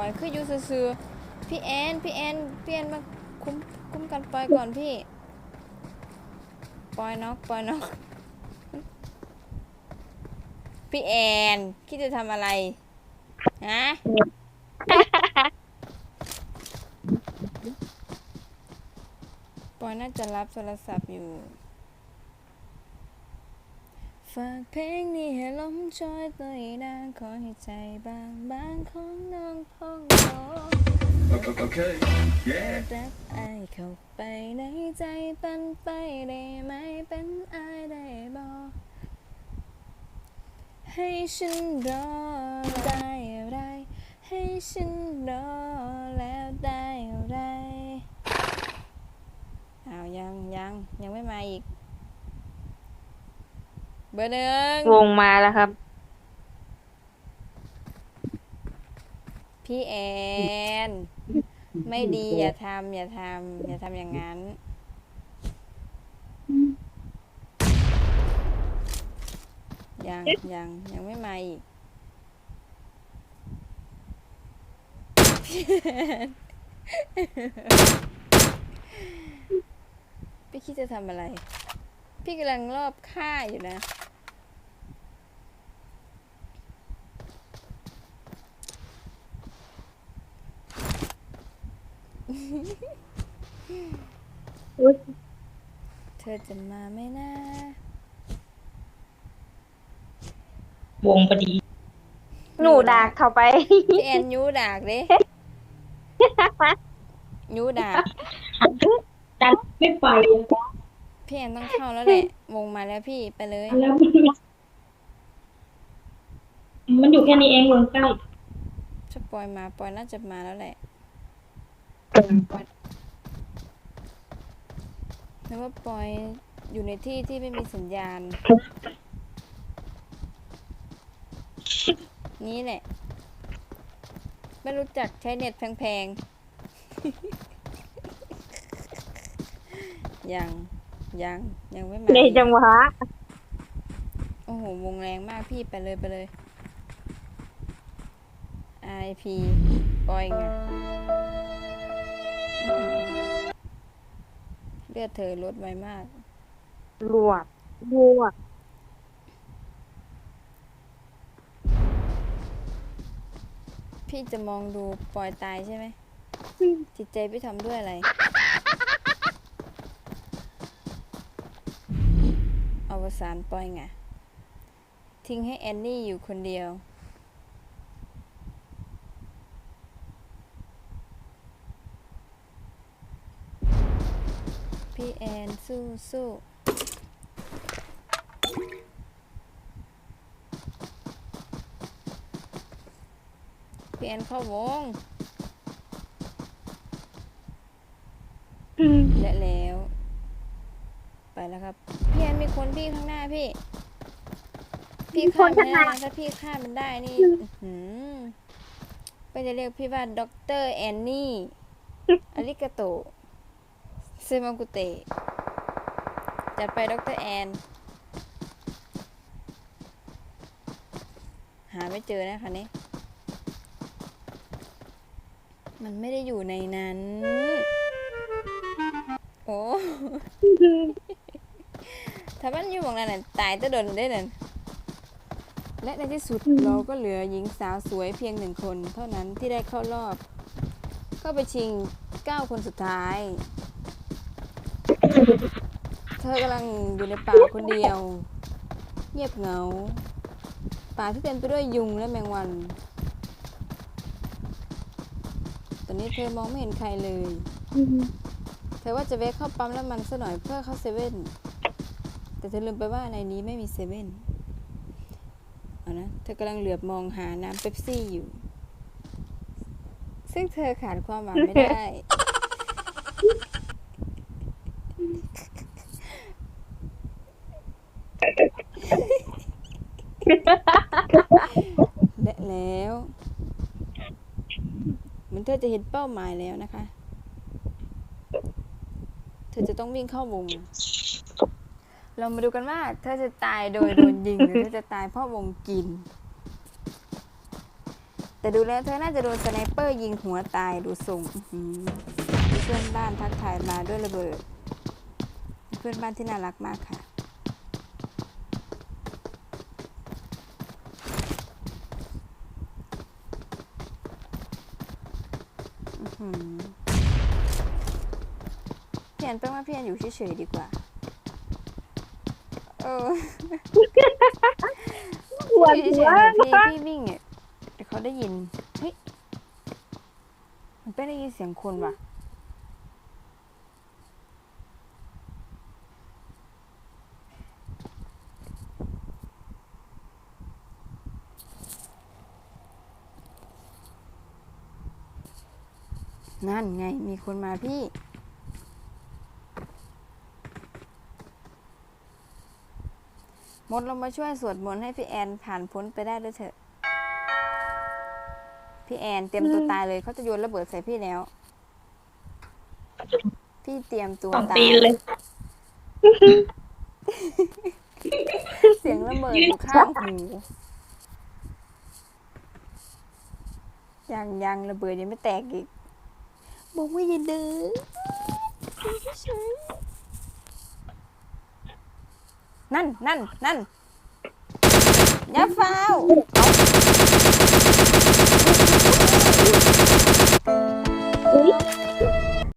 ่อยคืออยู่ซื่อๆพี่แอนพี่แอนพี่แอนมาคุ้มคุ้มกันปล่อยก่อนพี่ปล่อยน็อกปล่อยน็อกพี่แอนคิดจะทำอะไรฮะปอยน่าจะรับโทรศัพท์อยู่ ฝากเพลงนี้ให้ลมจอยตัวอีนางขอให้ใจบางบางของน้องพองโต Okay, yeah. รับอายเข้าไปในใจปันไปได้ไหมเป็นอายได้บอกให้ฉันรอได้อะไรให้ฉันรอแล้วได้อะไรอ้าวยังยังยังไม่มาอีก เบอร์หนึ่งวงมาแล้วครับ พี่แอน ไม่ดีอย่าทำอย่าทำอย่าทำอย่างนั้น ยังยังยังไม่มาอีกพี่แอนพี่คิดจะทำอะไร พี่กำลังรอบฆ่าอยู่นะ เธอจะมาไหมนะ วงพอดี หนูดากเข้าไป พี่แอนยูดากเด้ยูดากดันไม่ไปพี่แอนต้องเข้าแล้วแหละ วงมาแล้วพี่ไปเลยแล้วมันอยู่แค่นี้เองวงใกล้ถ้าปอยมาปอยน่าจะมาแล้วแหละ นึกว่าปอยอยู่ในที่ที่ไม่มีสัญญาณ นี่แหละ ไม่รู้จักใช้เน็ตแพงๆ ยัง ยัง ยังไม่มาในอีกจังหวะ โอ้โห วงแรงมากพี่ไปเลยไปเลย IP ปล่อยไงอื้อหือ เลือดเธอลดไวมากรวดรวดพี่จะมองดูปล่อยตายใช่ไหม จิตใจพี่ทำด้วยอะไร อวสานปล่อยไง ทิ้งให้แอนนี่อยู่คนเดียว พี่แอนสู้สู้พี่แอนเข้าวง และแล้ว ไปแล้วครับ พี่แอนมีคนพี่ข้างหน้าพี่ พี่ฆ่ามันได้นะถ้าพี่ฆ่ามันได้นี่อื้อหือไปจะเรียกพี่ว่าด็อกเตอร์แอนนี่อาริกาโต เซมังกุเตะจัดไปด็อกเตอร์แอน หาไม่เจอนะคะนี่มันไม่ได้อยู่ในนั้น โอ้ ถ้ามันอยู่หมองนั้นน่ะตายจะโดนได้นั่นและในที่สุดเราก็เหลือหญิงสาวสวยเพียงหนึ่งคน เท่านั้นที่ได้เข้ารอบ ก็ไปชิงเก้าคนสุดท้าย เธอกำลังอยู่ในป่าคนเดียว เงียบเหงา ป่าที่เต็มไปด้วยยุงและแมงวัน ตอนนี้เธอมองไม่เห็นใครเลย เธอว่าจะแวะเข้าปั๊มน้ำมันซะหน่อยเพื่อเข้าเซเว่น แต่เธอลืมไปว่าในนี้ไม่มีเซเว่นเอานะ เธอกำลังเหลือบมองหาน้ำเป๊ปซี่อยู่ ซึ่งเธอขาดความหวังไม่ได้ และแล้ว เหมือนเธอจะเห็นเป้าหมายแล้วนะคะ เธอจะต้องวิ่งเข้าวง เรามาดูกันว่า เธอจะตายโดยโดนยิง หรือเธอจะตายเพราะวงกิน แต่ดูแล้วเธอน่าจะโดนสไนเปอร์ยิงหัวตายดูทรงเพื่อนบ้านทักทายมาด้วยระเบิด เพื่อนบ้านที่น่ารักมากค่ะ อื้อหือพี่แอนแปลว่าพี่แอนอยู่เฉยๆดีกว่า เออหัวพี่หัเฉวยๆพี่พี่วิ่งเนี่ยเดี๋ยวเขาได้ยิน เฮ้ยมันเป็นได้ยินเสียงคนว่ะ นั่นไงมีคนมาพี่ มดลงมาช่วยสวดมนต์ให้พี่แอนผ่านพ้นไปได้ด้วยเถอะ พี่แอนเตรียมตัวตายเลยเขาจะโยนระเบิดใส่พี่แล้ว พี่เตรียมตัวสองตาปียเลยเสียงระเบิดอยู่ข้างหูยังยังระเบิดยังไม่แตกอีก บอกว่าอย่าดื้อ